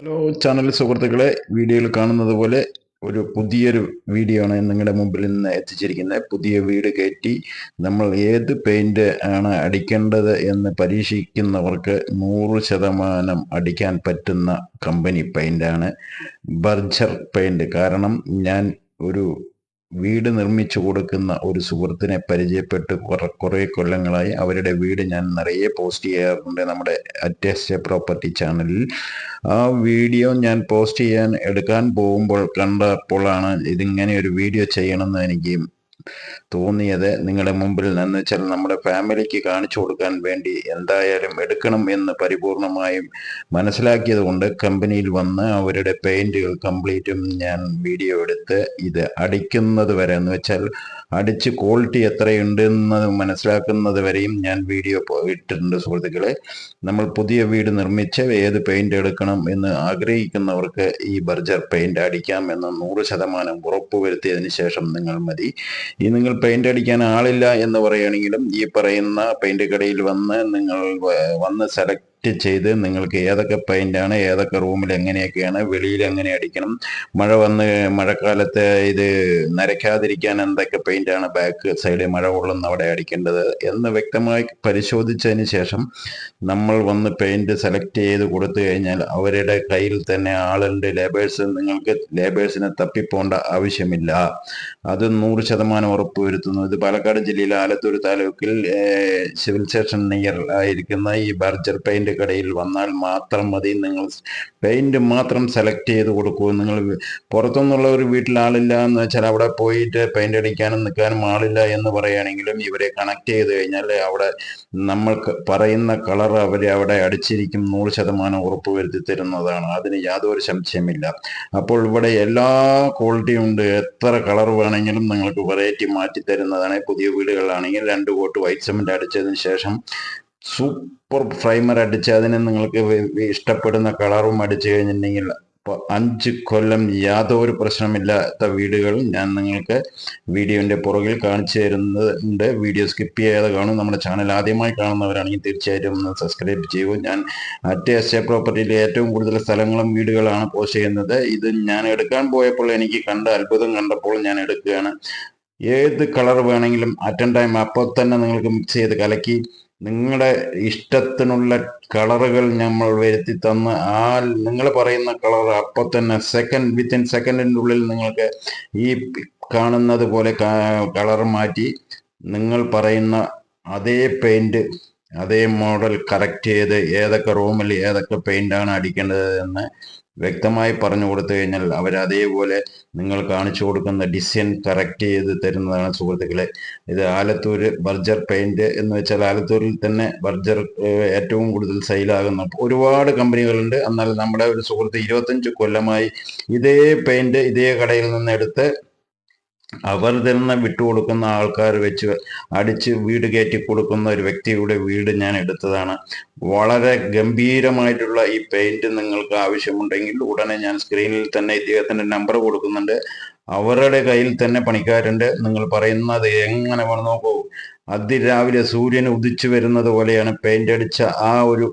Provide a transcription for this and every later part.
Hello channel സുഹൃത്തുക്കളെ വീഡിയോയിൽ കാണുന്നത് പോലെ ഒരു പുതിയൊരു വീഡിയോ ആണ് നിങ്ങളുടെ മുമ്പിൽ നിന്ന് എത്തിച്ചിരിക്കുന്നത്. പുതിയ വീട് കയറ്റി നമ്മൾ ഏത് പെയിന്റ് ആണ് അടിക്കേണ്ടത് എന്ന് പരീക്ഷിക്കുന്നവർക്ക് നൂറ് ശതമാനം അടിക്കാൻ പറ്റുന്ന കമ്പനി പെയിന്റാണ് ബർജർ പെയിന്റ് കാരണം ഞാൻ ഒരു വീട് നിർമ്മിച്ചു കൊടുക്കുന്ന ഒരു സുഹൃത്തിനെ പരിചയപ്പെട്ട് കുറെ കുറേ കൊല്ലങ്ങളായി അവരുടെ വീട് ഞാൻ നിറയെ പോസ്റ്റ് ചെയ്യാറുണ്ട് നമ്മുടെ അറ്റസ്റ്റ് പ്രോപ്പർട്ടി ചാനലിൽ. ആ വീഡിയോ ഞാൻ പോസ്റ്റ് ചെയ്യാൻ എടുക്കാൻ പോകുമ്പോൾ കണ്ടപ്പോഴാണ് ഇതിങ്ങനെ ഒരു വീഡിയോ ചെയ്യണമെന്ന് എനിക്ക് തോന്നിയത് നിങ്ങളുടെ മുമ്പിൽ നിന്ന് ചില നമ്മുടെ ഫാമിലിക്ക് കാണിച്ചു കൊടുക്കാൻ വേണ്ടി എന്തായാലും എടുക്കണം എന്ന് പരിപൂർണമായും മനസ്സിലാക്കിയത് കൊണ്ട് കമ്പനിയിൽ വന്ന് അവരുടെ പെയിന്റുകൾ കംപ്ലീറ്റും ഞാൻ വീഡിയോ എടുത്ത് ഇത് അടിക്കുന്നത് വരെ എന്ന് വെച്ചാൽ അടിച്ച് ക്വാളിറ്റി എത്രയുണ്ടെന്ന് മനസ്സിലാക്കുന്നത് വരെയും ഞാൻ വീഡിയോ ഇട്ടിട്ടുണ്ട് സുഹൃത്തുക്കളെ. നമ്മൾ പുതിയ വീട് നിർമ്മിച്ച് ഏത് പെയിന്റ് എടുക്കണം എന്ന് ആഗ്രഹിക്കുന്നവർക്ക് ഈ ബർജർ പെയിന്റ് അടിക്കാം എന്ന് നൂറ് ശതമാനം ഉറപ്പുവരുത്തിയതിന് ശേഷം നിങ്ങൾ മതി. ഈ നിങ്ങൾ പെയിന്റ് അടിക്കാൻ ആളില്ല എന്ന് പറയുകയാണെങ്കിലും ഈ പറയുന്ന പെയിന്റ് കടയിൽ വന്ന് നിങ്ങൾ വന്ന് സെലക്ട് ചെയ്ത് നിങ്ങൾക്ക് ഏതൊക്കെ പെയിന്റാണ് ഏതൊക്കെ റൂമിൽ എങ്ങനെയൊക്കെയാണ് വെളിയിൽ എങ്ങനെ അടിക്കണം മഴ വന്ന് മഴക്കാലത്ത് ഇത് നരയ്ക്കാതിരിക്കാൻ എന്തൊക്കെ പെയിന്റാണ് ബാക്ക് സൈഡിൽ മഴ കൊള്ളുന്ന അവിടെ അടിക്കേണ്ടത് എന്ന് വ്യക്തമായി പരിശോധിച്ചതിന് ശേഷം നമ്മൾ വന്ന് പെയിന്റ് സെലക്ട് ചെയ്ത് കൊടുത്തു കഴിഞ്ഞാൽ അവരുടെ കയ്യിൽ തന്നെ ആളുണ്ട് ലേബേഴ്സ് നിങ്ങൾക്ക് ലേബേഴ്സിനെ തപ്പിപ്പോണ്ട ആവശ്യമില്ല. അത് നൂറ് ശതമാനം ഉറപ്പ് വരുത്തുന്നു ഇത് പാലക്കാട് ജില്ലയിലെ ആലത്തൂർ താലൂക്കിൽ സിവിൽ സ്റ്റേഷൻ നിയർ ആയിരിക്കുന്ന ഈ ബർജർ പെയിന്റ് കടയിൽ വന്നാൽ മാത്രം മതി. നിങ്ങൾ പെയിന്റ് മാത്രം സെലക്ട് ചെയ്ത് കൊടുക്കൂ. നിങ്ങൾ പുറത്തുനിന്നുള്ള ഒരു വീട്ടിൽ ആളില്ല എന്ന് വെച്ചാൽ അവിടെ പോയിട്ട് പെയിന്റ് അടിക്കാനും നിൽക്കാനും ആളില്ല എന്ന് പറയുകയാണെങ്കിലും ഇവരെ കണക്ട് ചെയ്ത് കഴിഞ്ഞാൽ അവിടെ നമ്മൾക്ക് പറയുന്ന കളർ അവരെ അവിടെ അടിച്ചിരിക്കും. നൂറ് ശതമാനം ഉറപ്പ് വരുത്തി തരുന്നതാണ്. അതിന് യാതൊരു സംശയമില്ല അപ്പോൾ ഇവിടെ എല്ലാ ക്വാളിറ്റിയും ഉണ്ട്. എത്ര കളർ വേണമെങ്കിലും നിങ്ങൾക്ക് വെറൈറ്റി മാറ്റി തരുന്നതാണ്. പുതിയ വീടുകളിലാണെങ്കിൽ രണ്ട് കോട്ട് വൈറ്റ് സിമെന്റ് അടിച്ചതിന് ശേഷം സൂപ്പർ പ്രൈമർ അടിച്ച് അതിന് നിങ്ങൾക്ക് ഇഷ്ടപ്പെടുന്ന കളറും അടിച്ചു കഴിഞ്ഞിട്ടുണ്ടെങ്കിൽ അഞ്ച് കൊല്ലം യാതൊരു പ്രശ്നമില്ലാത്ത വീടുകൾ ഞാൻ നിങ്ങൾക്ക് വീഡിയോന്റെ പുറകിൽ കാണിച്ചു തരുന്നുണ്ട്. വീഡിയോ സ്കിപ്പ് ചെയ്യാതെ കാണും. നമ്മുടെ ചാനൽ ആദ്യമായി കാണുന്നവരാണെങ്കിൽ തീർച്ചയായിട്ടും ഒന്ന് സബ്സ്ക്രൈബ് ചെയ്യൂ. ഞാൻ അറ്റ് എസ് എ പ്രോപ്പർട്ടിയിലെ ഏറ്റവും കൂടുതൽ സ്ഥലങ്ങളും വീടുകളാണ് പോസ്റ്റ് ചെയ്യുന്നത്. ഇത് ഞാൻ എടുക്കാൻ പോയപ്പോൾ എനിക്ക് കണ്ട അത്ഭുതം കണ്ടപ്പോൾ ഞാൻ എടുക്കുകയാണ്. ഏത് കളർ വേണമെങ്കിലും അറ്റൻ ടൈം അപ്പോൾ തന്നെ നിങ്ങൾക്ക് മിക്സ് ചെയ്ത് കലക്കി നിങ്ങളുടെ ഇഷ്ടത്തിനുള്ള കളറുകൾ നമ്മൾ വരുത്തി തന്ന് ആ നിങ്ങൾ പറയുന്ന കളർ അപ്പോൾ തന്നെ സെക്കൻഡ് വിത്തിൻ സെക്കൻഡിന്റെ ഉള്ളിൽ നിങ്ങൾക്ക് ഈ കാണുന്നത് പോലെ കളർ മാറ്റി നിങ്ങൾ പറയുന്ന അതേ പെയിന്റ് അതേ മോഡൽ കറക്റ്റ് ചെയ്ത് ഏതൊക്കെ റൂമിൽ ഏതൊക്കെ പെയിന്റാണ് അടിക്കേണ്ടത് എന്ന് വ്യക്തമായി പറഞ്ഞു കൊടുത്തു കഴിഞ്ഞാൽ അവർ അതേപോലെ നിങ്ങൾ കാണിച്ചു കൊടുക്കുന്ന ഡിസൈൻ കറക്റ്റ് ചെയ്ത് തരുന്നതാണ് സുഹൃത്തുക്കളെ. ഇത് ആലത്തൂർ ബർജർ പെയിന്റ് എന്ന് വെച്ചാൽ ആലത്തൂരിൽ തന്നെ ബർജർ ഏറ്റവും കൂടുതൽ സെയിലാകുന്ന ഒരുപാട് കമ്പനികളുണ്ട്. എന്നാൽ നമ്മുടെ ഒരു സുഹൃത്ത് ഇരുപത്തഞ്ച് കൊല്ലമായി ഇതേ പെയിന്റ് ഇതേ കടയിൽ നിന്ന് എടുത്ത് അവർ തന്നെ വിട്ടുകൊടുക്കുന്ന ആൾക്കാർ വെച്ച് അടിച്ച് വീട് കയറ്റി കൊടുക്കുന്ന ഒരു വ്യക്തിയുടെ വീട് ഞാൻ എടുത്തതാണ്. വളരെ ഗംഭീരമായിട്ടുള്ള ഈ പെയിന്റ് നിങ്ങൾക്ക് ആവശ്യമുണ്ടെങ്കിൽ ഉടനെ ഞാൻ സ്ക്രീനിൽ തന്നെ ഇദ്ദേഹത്തിന്റെ നമ്പർ കൊടുക്കുന്നുണ്ട്. അവരുടെ കയ്യിൽ തന്നെ പണിക്കാരുണ്ട്. നിങ്ങൾ പറയുന്നത് എങ്ങനെ വേണം നോക്കൂ. അതിരാവിലെ സൂര്യൻ ഉദിച്ചു വരുന്നത് പോലെയാണ് പെയിന്റ് അടിച്ച ആ ഒരു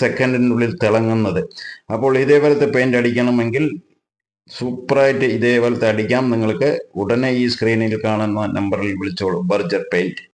സെക്കൻഡിനുള്ളിൽ തിളങ്ങുന്നത്. അപ്പോൾ ഇതേപോലത്തെ പെയിന്റ് അടിക്കണമെങ്കിൽ സൂപ്പറായിട്ട് ഇതേപോലത്തെ അടിക്കാം നിങ്ങൾക്ക് ഉടനെ ഈ സ്ക്രീനിൽ കാണുന്ന നമ്പറിൽ വിളിച്ചോളൂ. Berger paint